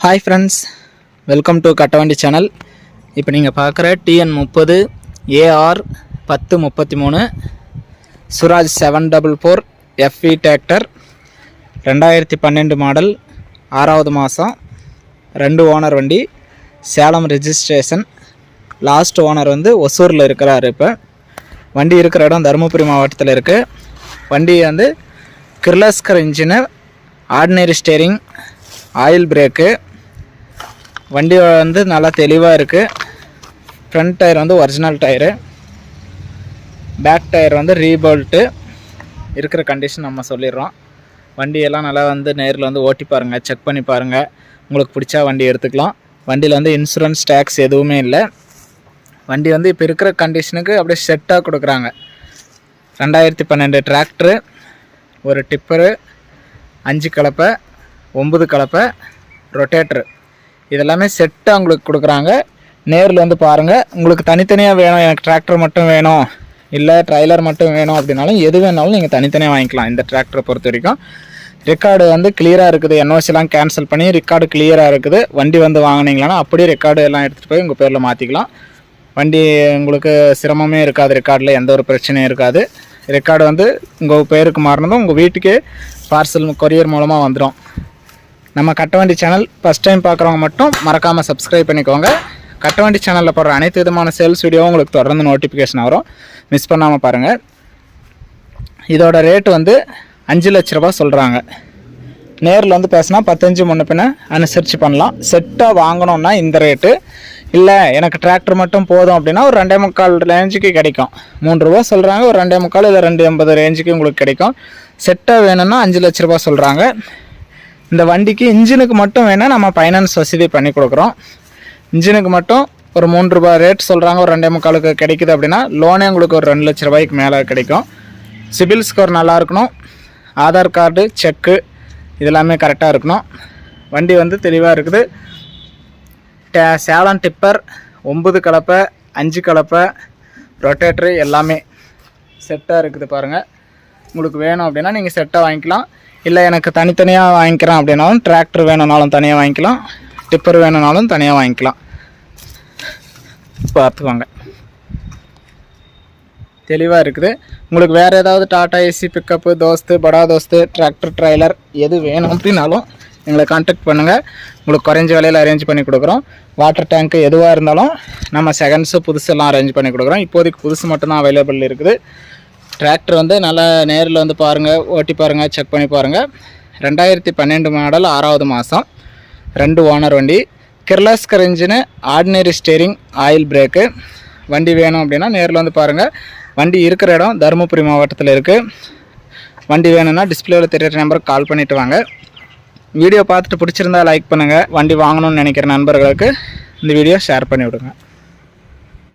Hi friends welcome to Kattavandi channel இப்போ நீங்கள் பார்க்குற டிஎன் முப்பது ஏஆர் பத்து முப்பத்தி மூணு Swaraj seven double four FE tractor ரெண்டாயிரத்தி பன்னெண்டு மாடல் ஆறாவது மாதம் ரெண்டு ஓனர் வண்டி சேலம் ரிஜிஸ்ட்ரேஷன் லாஸ்ட் ஓனர் வந்து ஒசூரில் இருக்கிறார் இப்போ. வண்டி இருக்கிற இடம் தருமபுரி மாவட்டத்தில் இருக்குது வண்டி வந்து கிர்லஸ்கர் இன்ஜினர் ஆர்டினரி ஸ்டேரிங் ஆயில் பிரேக்கு வண்டி வந்து நல்லா தெளிவாக இருக்குது ஃப்ரண்ட் டயர் வந்து ஒரிஜினல் டயரு பேக் டயர் வந்து ரீபோல்ட்டு இருக்கிற கண்டிஷன் நம்ம சொல்லிடுறோம். வண்டியெல்லாம் நல்லா வந்து நேரில் வந்து ஓட்டி பாருங்கள் செக் பண்ணி பாருங்கள் உங்களுக்கு பிடிச்சா வண்டி எடுத்துக்கலாம். வண்டியில் வந்து இன்சூரன்ஸ் டேக்ஸ் எதுவுமே இல்லை. வண்டி வந்து இப்போ இருக்கிற கண்டிஷனுக்கு அப்படியே செட்டாக கொடுக்குறாங்க. ரெண்டாயிரத்தி பன்னெண்டு டிராக்டரு ஒரு டிப்பரு அஞ்சு கலப்பை ஒம்பது கலப்பை ரொட்டேட்ரு இதெல்லாமே செட்டாக உங்களுக்கு கொடுக்குறாங்க. நேரில் வந்து பாருங்கள் உங்களுக்கு தனித்தனியாக வேணும். எனக்கு டிராக்டர் மட்டும் வேணும். இல்லை ட்ரைலர் மட்டும் வேணும் அப்படின்னாலும் எது வேணாலும் நீங்கள் தனித்தனியாக வாங்கிக்கலாம். இந்த டிராக்டரை பொறுத்த வரைக்கும். ரெக்கார்டு வந்து கிளியராக இருக்குது. என்ஓசிலாம் கேன்சல் பண்ணி ரெக்கார்டு கிளியராக இருக்குது. வண்டி வந்து வாங்கினீங்களான்னா அப்படியே ரெக்கார்டு எல்லாம் எடுத்துகிட்டு போய் உங்கள் பேரில் மாற்றிக்கலாம் வண்டி உங்களுக்கு சிரமமே இருக்காது. ரெக்கார்டில் எந்த ஒரு பிரச்சனையும் இருக்காது. ரெக்கார்டு வந்து உங்கள் பேருக்கு மாறினதும் உங்கள் வீட்டுக்கே பார்சல் கொரியர் மூலமாக வந்துடும் நம்ம கட்டவண்டி சேனல் ஃபஸ்ட் டைம் பார்க்குறவங்க மட்டும் மறக்காமல் சப்ஸ்கிரைப் பண்ணிக்கோங்க. கட்டவண்டி சேனலில் போடுற அனைத்து விதமான சேல்ஸ் வீடியோவும் உங்களுக்கு தொடர்ந்து நோட்டிஃபிகேஷன் வரும். மிஸ் பண்ணாமல் பாருங்கள் இதோட ரேட்டு வந்து அஞ்சு லட்ச ரூபா சொல்கிறாங்க நேரில் வந்து பேசினா பத்தஞ்சு முன்ன பின்ன அனுசரித்து பண்ணலாம். செட்டாக வாங்கணும்னா இந்த ரேட்டு இல்லை எனக்கு டிராக்டர் மட்டும் போதும் அப்படின்னா ஒரு ரெண்டே முக்கால் ரேஞ்சுக்கு கிடைக்கும். மூன்று ரூபா சொல்கிறாங்க ஒரு ரெண்டே முக்கால் இல்லை ரெண்டு எண்பது ரேஞ்சுக்கு உங்களுக்கு கிடைக்கும். செட்டாக வேணும்னா அஞ்சு லட்ச ரூபா சொல்கிறாங்க இந்த வண்டிக்கு இன்ஜினுக்கு மட்டும் வேணால் நம்ம ஃபைனான்ஸ் வசதி பண்ணி கொடுக்குறோம். இன்ஜினுக்கு மட்டும் ஒரு மூன்று ரூபாய் ரேட் சொல்கிறாங்க ஒரு ரெண்டே முக்காலுக்கு கிடைக்குது அப்படின்னா லோனே உங்களுக்கு ஒரு ரெண்டு லட்ச ரூபாய்க்கு மேலே கிடைக்கும். சிபில் ஸ்கோர் நல்லா இருக்கணும். ஆதார் கார்டு செக்கு இதெல்லாமே கரெக்டாக இருக்கணும். வண்டி வந்து தெளிவாக இருக்குது. டே சேலம் டிப்பர் ஒம்பது கலப்பை அஞ்சு கலப்பை ரொட்டேட்ரு எல்லாமே செட்டாக இருக்குது பாருங்கள் உங்களுக்கு வேணும் அப்படின்னா நீங்கள் செட்டாக வாங்கிக்கலாம். இல்லை எனக்கு தனித்தனியாக வாங்கிக்கிறேன் அப்படின்னாலும் டிராக்டர் வேணும்னாலும் தனியாக வாங்கிக்கலாம். டிப்பர் வேணும்னாலும் தனியாக வாங்கிக்கலாம். பார்த்துக்கோங்க தெளிவாக இருக்குது. உங்களுக்கு வேறு ஏதாவது டாட்டா ஏசி பிக்கப்பு தோஸ்து படா தோஸ்து டிராக்டர் ட்ரைலர் எது வேணும் அப்படின்னாலும் எங்களை காண்டாக்ட் பண்ணுங்கள் உங்களுக்கு குறைஞ்ச விலையில் அரேஞ்ச் பண்ணி கொடுக்குறோம். வாட்டர் டேங்க்கு எதுவாக இருந்தாலும் நம்ம செகண்ட்ஸு புதுசெல்லாம் அரேஞ்ச் பண்ணி கொடுக்குறோம். இப்போதைக்கு புதுசு மட்டும்தான் அவைலபிள் இருக்குது. டிராக்டர் வந்து நல்லா நேரில் வந்து பாருங்கள் ஓட்டி பாருங்கள் செக் பண்ணி பாருங்கள் ரெண்டாயிரத்தி பன்னெண்டு மாடல் ஆறாவது மாதம் ரெண்டு ஓனர் வண்டி. Kirloskar engine ordinary steering oil brake வண்டி வேணும் அப்படின்னா நேரில் வந்து பாருங்கள் வண்டி இருக்கிற இடம் தருமபுரி மாவட்டத்தில் இருக்குது வண்டி வேணும்னா டிஸ்பிளேவில் தெரியிற நம்பருக்கு கால் பண்ணிவிட்டு வாங்க. வீடியோ பார்த்துட்டு பிடிச்சிருந்தா லைக் பண்ணுங்கள் வண்டி வாங்கணும்னு நினைக்கிற நண்பர்களுக்கு இந்த வீடியோ ஷேர் பண்ணி விடுங்க